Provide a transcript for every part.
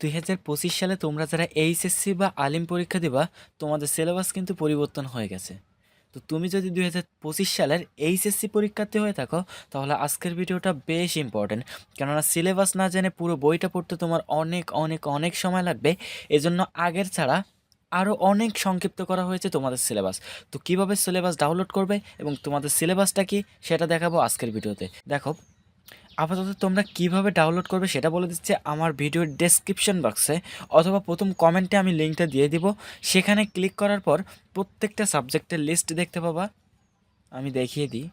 দুই হাজার পঁচিশ সালে তোমরা যারা এইচএসসি বা আলিম পরীক্ষা দিবা, তোমাদের সিলেবাস কিন্তু পরিবর্তন হয়ে গেছে। তো তুমি যদি দুই হাজার পঁচিশ সালের এইচএসসি পরীক্ষার্থী হয়ে থাকো, তাহলে আজকের ভিডিওটা বেশ ইম্পর্টেন্ট কেননা সিলেবাস না জেনে পুরো বইটা পড়তে তোমার অনেক অনেক অনেক সময় লাগবে। এজন্য আগের ছাড়া আরও অনেক সংক্ষিপ্ত করা হয়েছে তোমাদের সিলেবাস তো কীভাবে সিলেবাস ডাউনলোড করবে এবং তোমাদের সিলেবাসটা কি, সেটা দেখাবো আজকের ভিডিওতে। দেখো আপাতত তোমরা কীভাবে ডাউনলোড করবে সেটা বলে দিচ্ছে আমার ভিডিওর ডেসক্রিপশন বক্সে অথবা প্রথম কমেন্টে আমি লিঙ্কটা দিয়ে দিব। সেখানে ক্লিক করার পর প্রত্যেকটা সাবজেক্টের লিস্ট দেখতে পাবা। আমি দেখিয়ে দিই।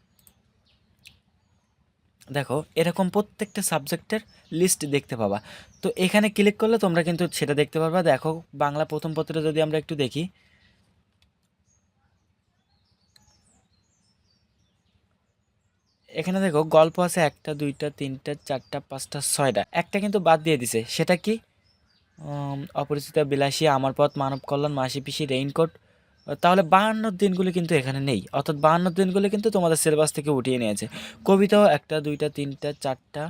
দেখো, এরকম প্রত্যেকটা সাবজেক্টের লিস্ট দেখতে পাবা। তো এখানে ক্লিক করলে তোমরা কিন্তু সেটা দেখতে পারবা। দেখো, বাংলা প্রথম পত্রে যদি আমরা একটু দেখি। এখানে দেখো, গল্প আছে একটা, দুইটা, তিনটা, চারটা, পাঁচটা, ছয়টা। একটা কিন্তু বাদ দিয়ে দিছে। সেটা কি? অপরিচিত, বিলাসী আমার পথ মানব কল্যাণ, মাসি পিসি রেইনকোট তাহলে বাহান্ন দিনগুলি কিন্তু এখানে নেই। অর্থাৎ বাহান্ন দিনগুলি কিন্তু তোমাদের সিলেবাস থেকে উঠিয়ে নিয়েছে। কবিতাও একটা, দুইটা, তিনটা, চারটা।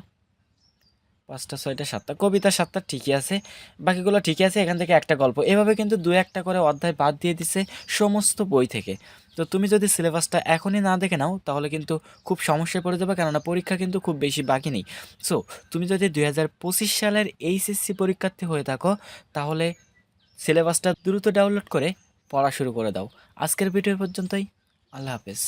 পাঁচটা, ছয়টা, সাতটা। কবিতা সাতটা ঠিকই আছে, বাকিগুলো ঠিকই আছে, এখান থেকে একটা গল্প। এভাবে কিন্তু দু একটা করে অধ্যায় বাদ দিয়ে দিছে সমস্ত বই থেকে। তো তুমি যদি সিলেবাসটা এখনই না দেখে নাও, তাহলে কিন্তু খুব সমস্যায় পড়ে যাবে, কেননা পরীক্ষা কিন্তু খুব বেশি বাকি নেই। সো তুমি যদি দুই হাজার পঁচিশ সালের এইচএসসি পরীক্ষার্থী হয়ে থাকো, তাহলে সিলেবাসটা দ্রুত ডাউনলোড করে পড়া শুরু করে দাও। আজকের ভিডিও পর্যন্তই। আল্লাহ হাফেজ।